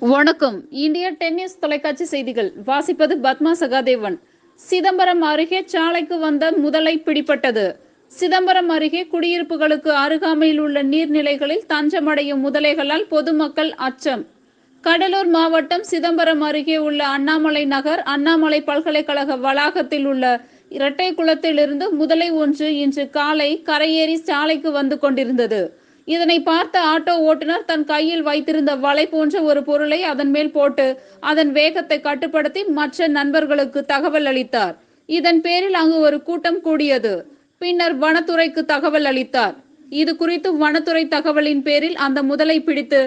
வணக்கம். இந்திய டென்னிஸ் தொலைக்காட்சி செய்திகள். வாசிப்பது பத்மா சகாதேவன். சிதம்பரம் அருகே சாலைக்கு வந்த முதலை பிடிபட்டது. சிதம்பரம் அருகே குடியிருப்புகளுக்கு அருகாமையில் உள்ள நீர்நிலைகளில் தஞ்சமடையும் முதலைகளால் பொதுமக்கள் அச்சம். கடலூர் மாவட்டம் சிதம்பரம் அருகே உள்ள அண்ணாமலை நகர் அண்ணாமலை பல்கலைக்கழக வளாகத்தில் உள்ள இரட்டை குளத்திலிருந்து முதலை ஒன்று இன்று காலை கரையேறி சாலைக்கு வந்து கொண்டிருந்தது. இதனை பார்த்த ஆட்டோ ஓட்டுநர் தன் கையில் வைத்திருந்த வலை போன்ற ஒரு பொருளை அதன் மேல் போட்டு அதன் வேகத்தை கட்டுப்படுத்தி மற்ற நண்பர்களுக்கு தகவல் அளித்தார். இதன் பேரில் அங்கு ஒரு கூட்டம் கூடியது. பின்னர் வனத்துறைக்கு தகவல் அளித்தார். இது குறித்து வனத்துறை தகவலின் பேரில் அந்த முதலை பிடித்து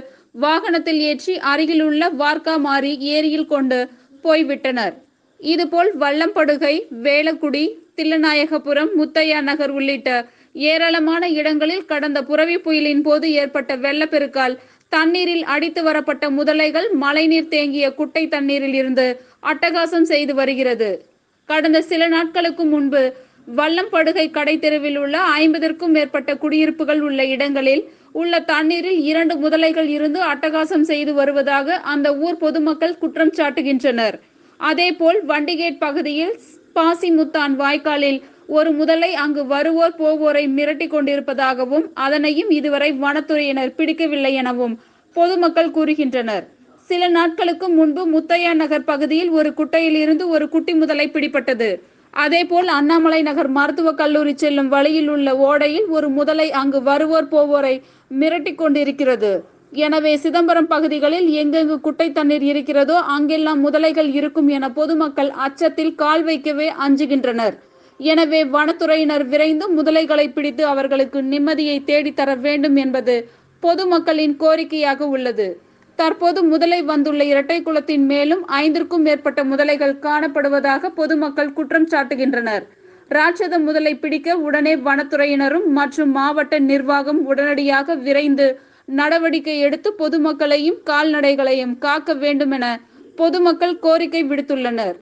வாகனத்தில் ஏற்றி அருகிலுள்ள வார்க்காமாரி ஏரியில் கொண்டு போய்விட்டனர். இதுபோல் வல்லம்படுகை வேலக்குடி தில்லநாயகபுரம் முத்தையா நகர் உள்ளிட்ட ஏராளமான இடங்களில் கடந்த புரவி புயலின் போது ஏற்பட்ட வெள்ளப்பெருக்கால் தண்ணீரில் அடித்து வரப்பட்ட முதலைகள் மழைநீர் தேங்கிய குட்டை தண்ணீரில் இருந்து அட்டகாசம் செய்து வருகிறது. கடந்த சில நாட்களுக்கு முன்பு வல்லம்படுகை கடை தெருவில் உள்ள ஐம்பதற்கும் மேற்பட்ட குடியிருப்புகள் உள்ள இடங்களில் உள்ள தண்ணீரில் இரண்டு முதலைகள் இருந்து அட்டகாசம் செய்து வருவதாக அந்த ஊர் பொதுமக்கள் குற்றம் சாட்டுகின்றனர். அதேபோல் வண்டிகேட் பகுதியில் பாசிமுத்தான் வாய்க்காலில் ஒரு முதலை அங்கு வருவோர் போவோரை மிரட்டி கொண்டிருப்பதாகவும் அதனையும் இதுவரை வனத்துறையினர் பிடிக்கவில்லை எனவும் பொதுமக்கள் கூறுகின்றனர். சில நாட்களுக்கு முன்பு முத்தையா நகர் பகுதியில் ஒரு குட்டையில் இருந்து ஒரு குட்டி முதலை பிடிப்பட்டது அதேபோல் அண்ணாமலை நகர் மருத்துவக் கல்லூரி செல்லும் வழியில் உள்ள ஓடையில் ஒரு முதலை அங்கு வருவோர் போவோரை மிரட்டி கொண்டிருக்கிறது. எனவே சிதம்பரம் பகுதிகளில் எங்கெங்கு குட்டை தண்ணீர் இருக்கிறதோ அங்கெல்லாம் முதலைகள் இருக்கும் என பொதுமக்கள் அச்சத்தில் கால் வைக்கவே அஞ்சுகின்றனர். எனவே வனத்துறையினர் விரைந்து முதலைகளை பிடித்து அவர்களுக்கு நிம்மதியை தேடித்தர வேண்டும் என்பது பொதுமக்களின் கோரிக்கையாக உள்ளது. தற்போது முதலை வந்துள்ள இரட்டை குளத்தின் மேலும் ஐந்திற்கும் மேற்பட்ட முதலைகள் காணப்படுவதாக பொதுமக்கள் குற்றம் சாட்டுகின்றனர். ராட்சத முதலை பிடிக்க உடனே வனத்துறையினரும் மற்றும் மாவட்ட நிர்வாகம் உடனடியாக விரைந்து நடவடிக்கை எடுத்து பொதுமக்களையும் கால்நடைகளையும் காக்க வேண்டும் என பொதுமக்கள் கோரிக்கை விடுத்துள்ளனர்.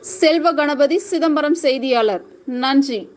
செல்வ கணபதி சிதம்பரம் செய்தியாளர். நன்றி.